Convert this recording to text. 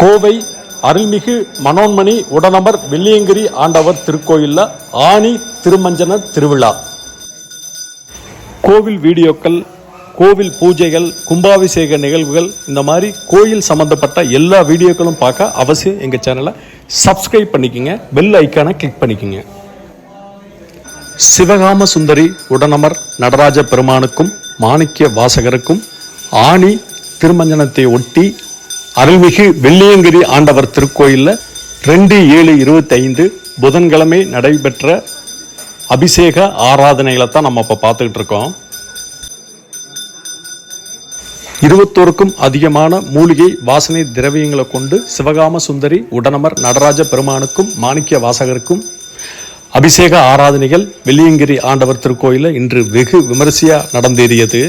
கோவை அருள்மிகு மனோன்மணி உடனமர் வெள்ளியங்கிரி ஆண்டவர் திருக்கோயிலில் ஆணி திருமஞ்சன திருவிழா. கோவில் வீடியோக்கள் கோவில் பூஜைகள் கும்பாபிஷேக நிகழ்வுகள் இந்த மாதிரி கோயில் சம்பந்தப்பட்ட எல்லா வீடியோக்களும் பார்க்க அவசியம் எங்கள் சேனலை சப்ஸ்கிரைப் பண்ணிக்கங்க பெல் ஐக்கானை கிளிக் பண்ணிக்கோங்க. சிவகாம சுந்தரி உடனமர் நடராஜ பெருமானுக்கும் மாணிக்க வாசகருக்கும் ஆணி திருமஞ்சனத்தை ஒட்டி அருள்மிகு வெள்ளியங்கிரி ஆண்டவர் திருக்கோயில்ல ரெண்டு ஏழு இருபத்தைந்து புதன்கிழமை நடைபெற்ற அபிஷேக ஆராதனைகளை தான் நம்ம இப்போ பார்த்துக்கிட்டு இருக்கோம். இருபத்தோருக்கும் அதிகமான மூலிகை வாசனை திரவியங்களை கொண்டு சிவகாம சுந்தரி உடனமர் நடராஜ பெருமானுக்கும் மாணிக்க வாசகருக்கும் அபிஷேக ஆராதனைகள் வெள்ளியங்கிரி ஆண்டவர் திருக்கோயிலில் இன்று வெகு விமரிசையா நடந்தேறியது.